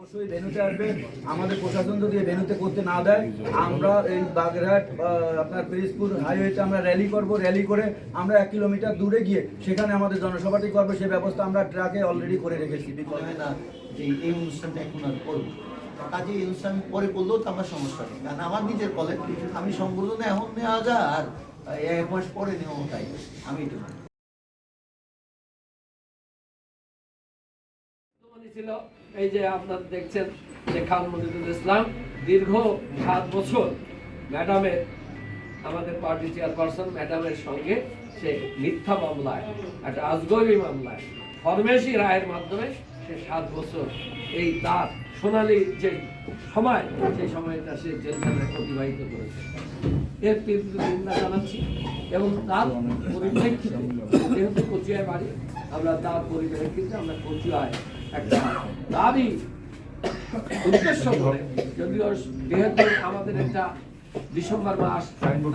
অবশ্যই ভেনুতে আসবে। আমাদের প্রশাসন যদি ভেনুতে করতে না দেয়, আমরা এই বাগেরহাট আপনার পিরিজপুর হাইওয়েতে আমরা র্যালি করব। র্যালি করে আমরা এক কিলোমিটার দূরে গিয়ে সেখানে আমাদের জনসভাটি করব। সেই ব্যবস্থা আমরা ট্রাকে অলরেডি করে রেখেছি। হয় না যে এই অনুষ্ঠানটা এখন আর করব কাজে এই অনুষ্ঠান পরে করলেও তো আমার সমস্যা নেই। কারণ আমার নিজের কলেজ আমি সংবর্ধনা এখন নেওয়া যায় আর এক মাস পরে নেওয়া তাই আমি এটা ছিল। এই যে আপনারা দেখছেন যে খান মজিদুল ইসলাম দীর্ঘ সাত বছর ম্যাডামের, আমাদের পার্টি চেয়ারপারসন ম্যাডামের সঙ্গে সে মিথ্যা মামলায়, একটা আজগবি মামলায়, ফরমেশি রায়ের মাধ্যমে সে সাত বছর এই তার সোনালী যে সময়, সেই সময়টা সে অতিবাহিত করেছে। এর তীব্র জানাচ্ছি এবং তার পরিপ্রেক্ষিতে, যেহেতু কচুয়ায় বাড়ি, আমরা তার পরিপ্রেক্ষিতে আমরা কচুয়ায় একটা তারই উদ্দেশ্য করে যদিও যেহেতু আমাদের একটা ডিসেম্বর মাস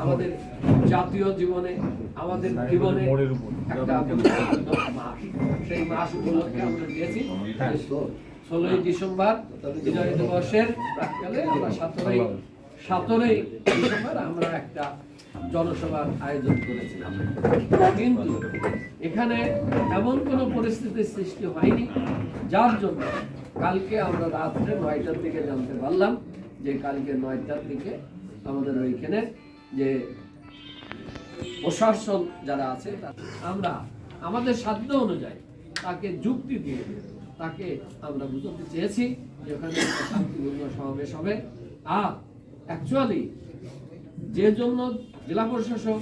আমাদের জাতীয় জীবনে আমাদের জীবনে একটা মাস। সেই মাস উপলক্ষে আমরা দিয়েছি ষোলোই ডিসেম্বর বিজয় দিবসের প্রাককালে আমরা সতেরোই সতেরোই ডিসেম্বর আমরা একটা জনসভার আয়োজন করেছিলাম। কিন্তু এখানে এমন কোনো পরিস্থিতির সৃষ্টি হয়নি, যার জন্য কালকে আমরা রাত্রে নয়টার দিকে জানতে পারলাম যে কালকে নয়টার দিকে আমাদের ওইখানে যে প্রশাসন যারা আছে আমরা আমাদের সাধ্য অনুযায়ী তাকে যুক্তি দিয়ে তাকে আমরা বুঝতে চেয়েছি যে ওখানে শান্তিপূর্ণ সমাবেশ হবে। আর অ্যাকচুয়ালি যে জন্য জেলা প্রশাসক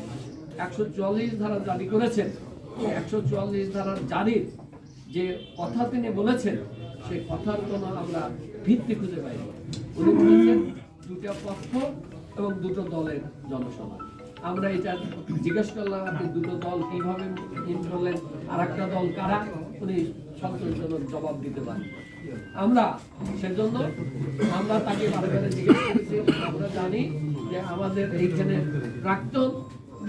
একশো চুয়াল্লিশ ধারা জারি করেছেন। একশো চুয়াল্লিশ ধারার জারির যে কথা তিনি বলেছেন, সেই কথার কোনো আমরা ভিত্তি খুঁজে পাইনি উনি বলেছেন দুটো পক্ষ এবং দুটো দলের জনসভা। আমরা এটা জিজ্ঞেস করলাম, আপনি দুটো দল কীভাবে করলেন আর একটা দল কারা? উনি সন্তোষজনক জবাব দিতে পারেন। আমরা সেজন্য আমরা তাকে বারে বারে জিজ্ঞেস করেছি, আমরা জানি যে আমাদের এইখানে প্রাক্তন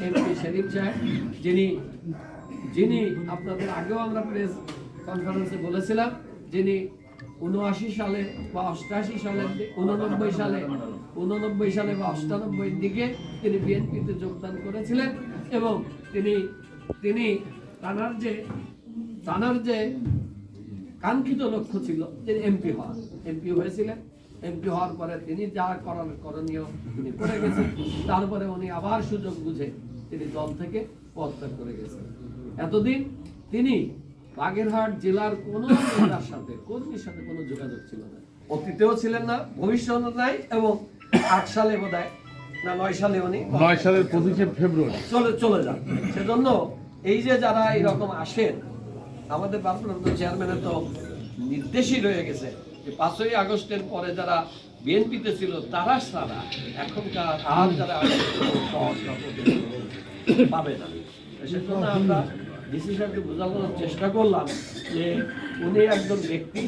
এমপি শরীফ সাহেব, যিনি যিনি আপনাদের আগেও আমরা প্রেস কনফারেন্সে বলেছিলাম, যিনি উনআশি সালে বা অষ্টাশি সালে উননব্বই সালে উননব্বই সালে বা অষ্টানব্বইয়ের দিকে তিনি বিএনপিতে যোগদান করেছিলেন এবং তিনি তিনি তানার যে তানার যে কাঙ্ক্ষিত লক্ষ্য ছিল যে এমপি হওয়া এমপি হয়েছিলেন। এমপি হওয়ার পরে তিনি যা করার করণীয় তিনি করে গেছেন। তারপরে উনি আবার সুযোগ বুঝে তিনি দল থেকে পদত্যাগ করে গেছেন। এতদিন তিনি বাগেরহাট জেলার কোনো নেতার সাথে কর্মীর সাথে কোনো যোগাযোগ ছিল না। অতীতেও ছিলেন না ভবিষ্যতে নাই এবং আট সালে বোধ না নয় সালে উনি নয় সালের পঁচিশে ফেব্রুয়ারি। চলে চলে যান। সেজন্য এই যে যারা এরকম আসেন আমাদের ভারপ্রাপ্ত চেয়ারম্যানের তো নির্দেশই রয়ে গেছে। যে পাঁচই আগস্টের পরে যারা বিএনপিতে ছিল, তারা ছাড়া এখনকার আর যারা পাবে না। সেজন্য আমরা ডিসি সাহেবকে বোঝানোর চেষ্টা করলাম যে উনি একজন ব্যক্তি,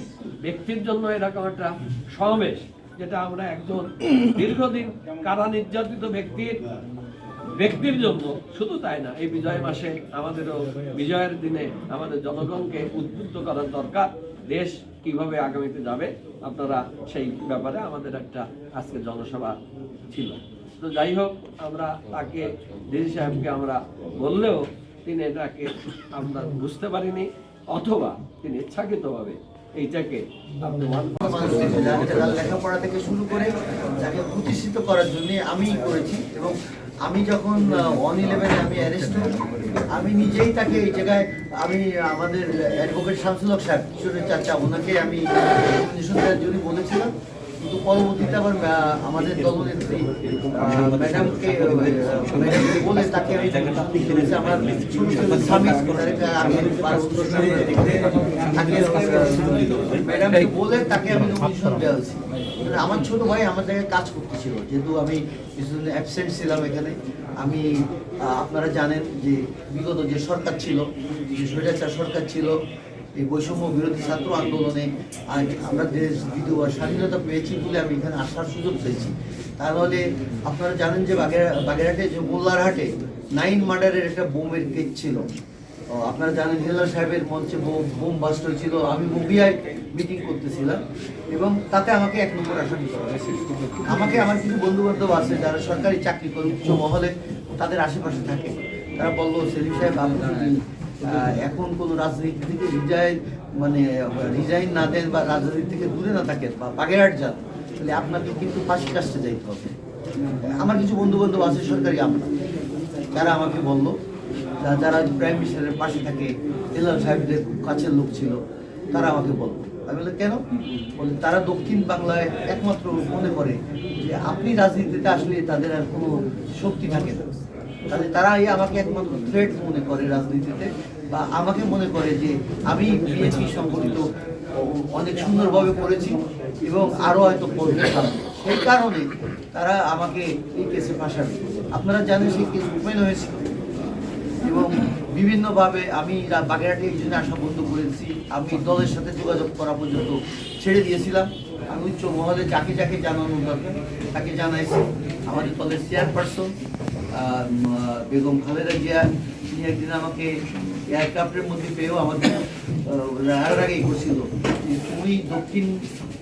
ব্যক্তির জন্য এরকম একটা সমাবেশ, যেটা আমরা একজন দীর্ঘদিন কারা নির্যাতিত ব্যক্তির ব্যক্তির জন্য শুধু তাই না, এই বিজয় মাসে আমাদেরও বিজয়ের দিনে আমাদের জনগণকে উদ্বুদ্ধ করার দরকার। দেশ কীভাবে আগামীতে যাবে, আপনারা সেই ব্যাপারে আমাদের একটা আজকে জনসভা ছিল। তো যাই হোক, আমরা তাকে ডিসি সাহেবকে আমরা বললেও তিনি এটাকে আমরা বুঝতে পারিনি, অথবা তিনি ইচ্ছাকৃতভাবে এইটাকে লেখাপড়া থেকে শুরু করে তাকে প্রতিষ্ঠিত করার জন্য আমি করেছি এবং আমি যখন ওয়ান ইলেভেনে আমি অ্যারেস্ট হই, আমি নিজেই তাকে এই জায়গায়, আমি, আমাদের অ্যাডভোকেট শামসুল সাহেব, কিশোরের চাচা, ওনাকে আমি জন্য বলেছিলাম কিন্তু পরবর্তীতে আবার আমাদের দলনেত্রী বলে তাকে দেওয়া মানে আমার ছোট ভাই আমার জায়গায় কাজ করতেছিল, যেহেতু আমি কিছুদিন অ্যাবসেন্ট ছিলাম এখানে। আমি আপনারা জানেন যে বিগত যে সরকার ছিল যে সরকার ছিল এই বৈষম্য বিরোধী ছাত্র আন্দোলনে আমরা দেশ দ্বিতীয় স্বাধীনতা পেয়েছি বলে আমি এখানে আসার সুযোগ পেয়েছি। তাহলে আপনারা জানেন যে বাগের বাগেরহাটে যে মোল্লারহাটে নাইন মার্ডারের একটা বোমের কেস ছিল। আপনারা জানেন হেলাল সাহেবের মঞ্চে বোম- বাস্ট হয়েছিল। আমি মুভিয়ায় মিটিং করতেছিলাম এবং তাতে আমাকে এক নম্বর আসামি হয়েছে আমাকে আমার কিছু বন্ধু বান্ধব আছে যারা সরকারি চাকরি করে উচ্চ মহলে, তাদের আশেপাশে থাকে। তারা বলল, সেলিম সাহেব, আপনি এখন কোনো রাজনীতি থেকে রিজাইন মানে রিজাইন না দেন বা রাজনীতি থেকে দূরে না থাকেন বা বাগেরহাট যান তাহলে আপনাকে কিন্তু ফাঁসি কাজটা যাইতে হবে। আমার কিছু বন্ধু বান্ধব আছে সরকারি আমরা। তারা আমাকে বলল যারা প্রাইম মিনিস্টারের পাশে থাকে হেলাল সাহেবদের খুব কাছের লোক ছিল তারা আমাকে বলল। আমি বললাম কেন? বলে তারা দক্ষিণ বাংলায় একমাত্র মনে করে যে আপনি রাজনীতিতে আসলে তাদের আর কোনো শক্তি থাকে না। তাহলে তারা এই আমাকে একমাত্র থ্রেট মনে করে রাজনীতিতে বা আমাকে মনে করে যে আমি বিএনপি সংগঠিত অনেক সুন্দরভাবে করেছি এবং আরও হয়তো সামনে। সেই কারণে তারা আমাকে এই কেসে ফাঁসাবে। আপনারা জানেন সেই কেস ওপেন হয়েছিল এবং বিভিন্নভাবে আমি বাগেরহাটে এই জন্য আসা বন্ধ করেছি। আমি দলের সাথে যোগাযোগ করা পর্যন্ত ছেড়ে দিয়েছিলাম। আমি উচ্চ মহলে যাকে যাকে জানানো দরকার তাকে জানাইছি। আমাদের দলের চেয়ারপারসন বেগম খালেদা জিয়া, তিনি একদিন আমাকে এয়ারক্রাফটের মধ্যে পেয়েও আমাদের রাগারাগি করছিল তুমি দক্ষিণ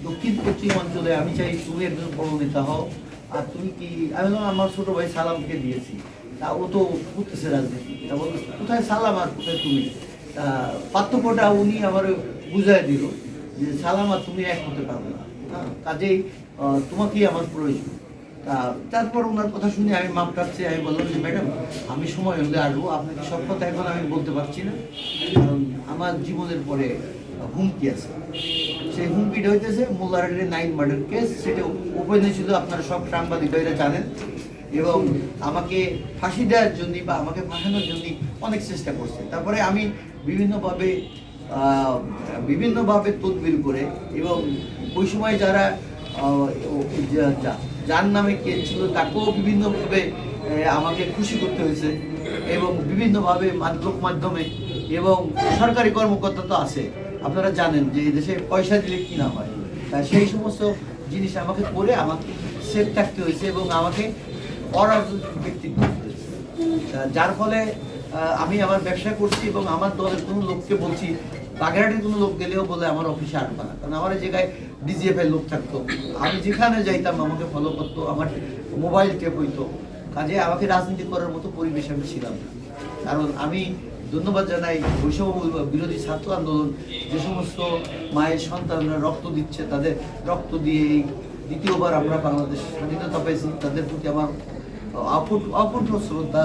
দক্ষিণ পশ্চিম অঞ্চলে, আমি চাই তুমি একজন বড় নেতা হও, আর তুমি কি, আমি আমার ছোট ভাই সালামকে দিয়েছি। তা ও তো করতেছে রাজনীতি। তা বলল, কোথায় সালাম আর কোথায় তুমি? তা পার্থক্যটা উনি আমার বুঝাই দিল যে সালাম আর তুমি এক হতে পারবে না। কাজেই তোমাকেই আমার প্রয়োজন। তারপর ওনার কথা শুনে আমি মাপ কাটছি, আমি বললাম যে, ম্যাডাম, আমি সময় হলে আসব। আপনাকে সব কথা এখন আমি বলতে পারছি না। কারণ আমার জীবনের পরে হুমকি আছে। সেই হুমকিটা হইতেছে মোল্লারের নাইন মার্ডার কেস। সেটা ওপেন হয়েছিল আপনারা সব সাংবাদিক ভাইরা জানেন। এবং আমাকে ফাঁসি দেওয়ার জন্য বা আমাকে ফাঁসানোর জন্য অনেক চেষ্টা করছে। তারপরে আমি বিভিন্নভাবে বিভিন্নভাবে তদবির করে এবং ওই সময় যারা যার নামে কে ছিল তাকেও বিভিন্নভাবে আমাকে খুশি করতে হয়েছে এবং বিভিন্নভাবে মাধ্যম মাধ্যমে এবং সরকারি কর্মকর্তা তো আছে। আপনারা জানেন যে দেশে পয়সা দিলে কি না হয়? তা সেই সমস্ত জিনিস আমাকে করে আমাকে সেফ থাকতে হয়েছে এবং আমাকে অরাজনৈতিক ব্যক্তিত্ব। যার ফলে আমি আমার ব্যবসা করছি এবং আমার দলের কোনো লোককে বলছি, বাগেরহাটের কোনো লোক গেলেও বলে আমার অফিসে আসবে না। কারণ আমার জায়গায় ডিজিএফ এর লোক থাকতো। আমি যেখানে যাইতাম, আমাকে ফলো করতো, আমার মোবাইল টেপ হইতো। কাজে আমাকে রাজনীতি করার মতো পরিবেশ আমি ছিলাম কারণ আমি ধন্যবাদ জানাই বৈষম্য বিরোধী ছাত্র আন্দোলন, যে সমস্ত মায়ের সন্তানরা রক্ত দিচ্ছে, তাদের রক্ত দিয়ে দ্বিতীয়বার আমরা বাংলাদেশ স্বাধীনতা পেয়েছি। তাদের প্রতি আমার অকুণ্ঠ শ্রদ্ধা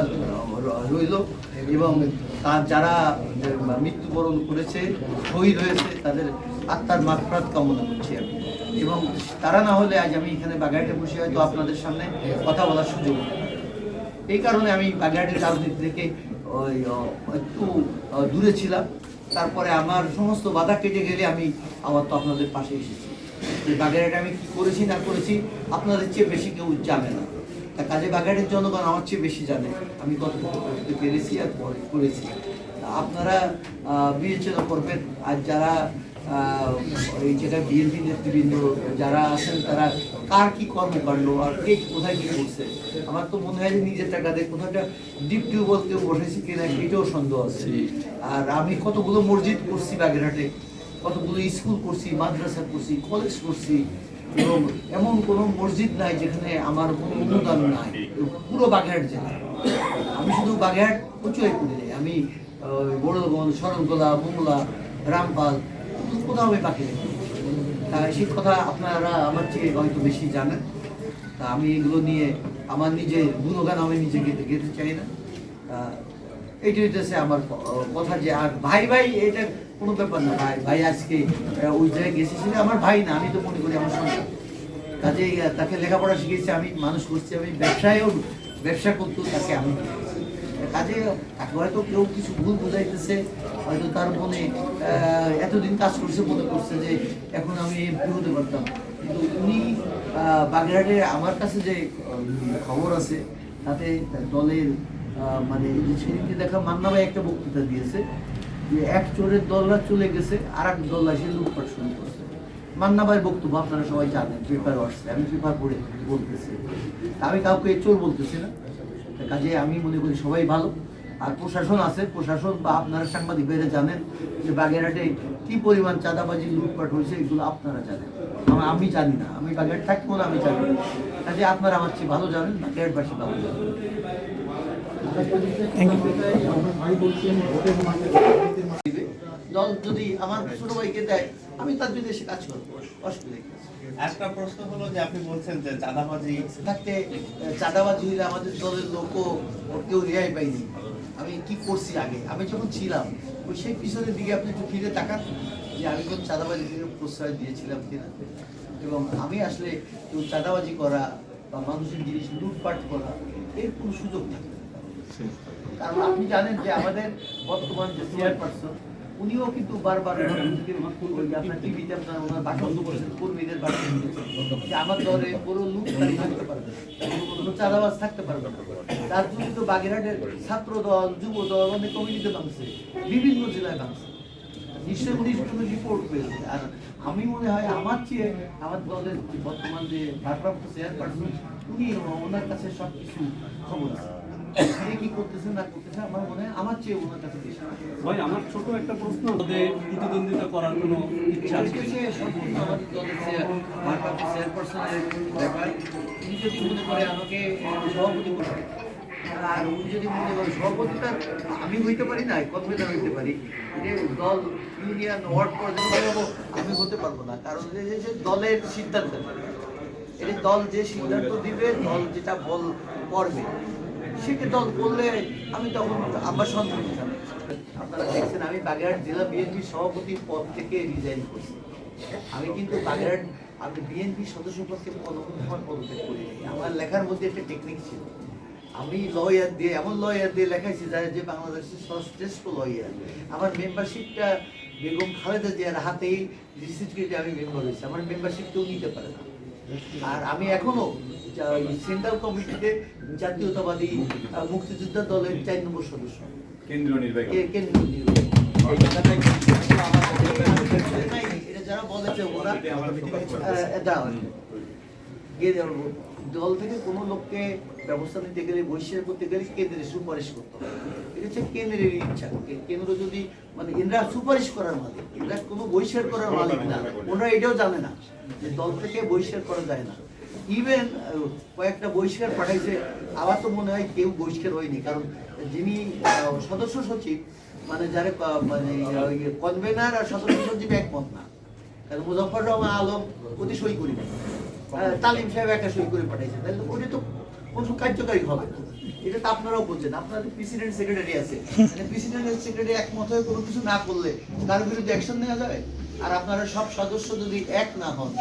রইল এবং তার যারা মৃত্যুবরণ করেছে, শহীদ হয়েছে, তাদের আত্মার মাত্রাত কামনা করছি আমি। এবং তারা না হলে আজ আমি এখানে বাগাইটে বসে হয়তো আপনাদের সামনে কথা বলার সুযোগ এই কারণে আমি বাগেরহাটের রাজনীতি থেকে ওই একটু দূরে ছিলাম। তারপরে আমার সমস্ত বাধা কেটে গেলে আমি আবার তো আপনাদের পাশে এসেছি। যে বাগেরহাটে আমি কি করেছি না করেছি, আপনাদের চেয়ে বেশি কেউ জানে না। তা কাজে বাগেরহাটের জনগণ আমার চেয়ে বেশি জানে। আমি কতটুকু করতে পেরেছি আর করে- করেছি। আপনারা বিবেচনা করবেন। আর যারা এই যেটা বিএনপি নেতৃবৃন্দ যারা আছেন তারা কার কি কর্মকাণ্ড আর কে কোথায় কি করছে? আমার তো মনে হয় যে নিজের টাকা দিয়ে কোথাও একটা ডিপ টিউবওয়েল কেউ বসেছি কিনা এটাও সন্দেহ আছে। আর আমি কতগুলো মসজিদ করছি বাগেরহাটে কতগুলো স্কুল করছি মাদ্রাসা করছি কলেজ করছি এবং এমন কোনো মসজিদ নাই যেখানে আমার কোনো অনুদান নাই। পুরো বাগেরহাট জেলা। আমি শুধু বাগেরহাট প্রচুর করি নাই আমি বড়গঞ্জ শরণগোলা মোংলা রামপাল, কোথাও আমি বাকি তা সেই কথা আপনারা আমার চেয়ে হয়তো বেশি জানেন। তা আমি এগুলো নিয়ে আমার নিজের গুণগান আমি নিজে গেতে গেতে চাই না। এইটা হইতেছে আমার কথা যে, আর ভাই ভাই এটা কোনো ব্যাপার না ভাই। ভাই আজকে ওই জায়গায় গেছে সেটা আমার ভাই না আমি তো মনে করি আমার সন্তান। আহ, তাকে লেখাপড়া শিখেছি আমি মানুষ করছি আমি ব্যবসায়ও ব্যবসা করতো তাকে আমি। কাজে তাকে হয়তো কেউ কিছু ভুল বুঝাইতেছে হয়তো তার মনে এতদিন কাজ করছে মনে করছে যে এখন আমি এমপি হতে পারতাম কিন্তু উনি বাগেরহাটে আমার কাছে যে খবর আছে তাতে দলের মানে সেদিনকে দেখা মান্না ভাই একটা বক্তৃতা দিয়েছে যে এক চোরের দলরা চলে গেছে আর এক দল এসে লুটপাট শুরু করছে। মান্না ভাইয়ের বক্তব্য আপনারা সবাই জানেন, পেপার আসছে, আমি পেপার পড়ে বলতেছি। আমি কাউকে চোর বলতেছি না। কাজে আমি মনে করি সবাই ভালো। আর প্রশাসন আছে, প্রশাসন বা আপনারা সাংবাদিক ভাইরা জানেন যে বাগেরহাটে কি পরিমাণ চাঁদাবাজি, লুটপাট হয়েছে, এগুলো আপনারা জানেন। আমি জানি না, আমি বাগেরহাট থাকব না, আমি জানি না। কাজে আপনারা আমার চেয়ে ভালো জানেন, বাগেরহাটবাসী ভালো জানেন। দল যদি আমার ছোট ভাইকে দেয় আমি তার যদি এসে কাজ করব। অসুবিধা কি একটা প্রশ্ন হলো যে আপনি বলছেন যে চাঁদাবাজি থাকতে চাঁদাবাজি হইলে আমাদের দলের লোকও কেউ রেহাই পাইনি আমি কি করছি আগে? আমি যখন ছিলাম ওই সেই পিছনের দিকে আপনি একটু ফিরে তাকান যে আমি কোন চাঁদাবাজি প্রশ্রয় দিয়েছিলাম কিনা। এবং আমি আসলে কেউ চাঁদাবাজি করা বা মানুষের জিনিস লুটপাট করা এর কোনো সুযোগ থাকে না। কারণ আপনি জানেন যে আমাদের বর্তমান যে চেয়ারপারসন উনিও কিন্তু বারবার কর্মীদের আমার দলে কোনো থাকতে পারবে কোনো চাঁদাবাজ থাকতে পারবে না। তার জন্য তো বাগেরহাটের ছাত্র দল যুব দল অনেক কমিটিতে ভাঙছে বিভিন্ন জেলায় ভাঙছে নিশ্চয়ই উনি কোনো রিপোর্ট পেয়েছে। আর আমি মনে হয় আমার চেয়ে আমার দলের বর্তমান যে ভারপ্রাপ্ত চেয়ারপারসন উনি ওনার কাছে সব কিছু খবর আছে। কে না আমার মনে হয় আমার চেয়ে ওনার কাছে বেশি। ভাই আমার ছোট একটা প্রশ্ন প্রতিদ্বন্দ্বিতা করার কোনো ইচ্ছা আছে? সম্পূর্ণ আমাদের দলের ভারপ্রাপ্ত চেয়ারপারসনের ব্যাপার। উনি যদি মনে করে আমাকে সভাপতি করবে আর উনি যদি মনে করে সভাপতিটা আমি হইতে পারি না কনভেনার হইতে পারি? যে দল ইউনিয়ন ওয়ার্ড পর্যন্ত আমি হতে পারব না। কারণ যে দলের সিদ্ধান্ত এটা দল যে সিদ্ধান্ত দিবে দল যেটা বল করবে সেটা দল করলে আমি তখন আমার থাকব। আপনারা দেখছেন, আমি বাগেরহাট জেলা বিএনপি সভাপতির পদ থেকে রিজাইন করছি। আমি কিন্তু বাগেরহাট, আমি বিএনপি সদস্য পদকে কোনো সময় পদত্যাগ করিনি। আমার লেখার মধ্যে একটা টেকনিক ছিল। আমি লয়ার দিয়ে, এমন লয়ার দিয়ে লেখাইছি যারা যে বাংলাদেশের সর্বশ্রেষ্ঠ লয়ার আমার মেম্বারশিপটা বেগম খালেদা জিয়ার হাতেই রিসিপ্টে আমি মেম্বার হয়েছি। আমার মেম্বারশিপ কেউ নিতে পারে না। আর আমি এখনও সেন্ট্রাল কমিটিতে জাতীয়তাবাদী আহ, মুক্তিযোদ্ধা দলের চার নম্বর সদস্য। কেন্দ্রীয় নির্বাহী কে- কেন্দ্রীয় নির্বাহী। নাই, এটা যারা বলেছে ওরা আহ, দাও গিয়ে দল থেকে কোনো লোককে ব্যবস্থা নিতে গেলে বহিষ্কার করতে গেলে কেন্দ্রে সুপারিশ করতে হবে। এটা হচ্ছে কেন্দ্রের ইচ্ছা। কেন্দ্র যদি মানে এনরা সুপারিশ করার মালিক এরা কোনো বহিষ্কার করার মালিক না। ওনারা এটাও জানে না যে দল থেকে বহিষ্কার করা যায় না। ইভেন কয়েকটা বহিষ্কার পাঠাইছে আমার তো মনে হয় কেউ বহিষ্কার হয়নি। কারণ যিনি সদস্য সচিব মানে যারা মানে কনভেনার আর সদস্য সচিব একমত না। কারণ মুজফর রহমান আলম অতি সই করি নাই। আহ, তালিম সাহেব একটা সই করে পাঠাইছে তাহলে ওটা তো কোনো কার্যকারী হবে। এটা তো আপনারাও বলছেন, আপনাদের প্রেসিডেন্ট সেক্রেটারি আছে। মানে প্রেসিডেন্ট সেক্রেটারি একমত হয়ে কোনো কিছু না করলে তার বিরুদ্ধে অ্যাকশন নেওয়া যাবে? আর আপনারা সব সদস্য যদি এক না হন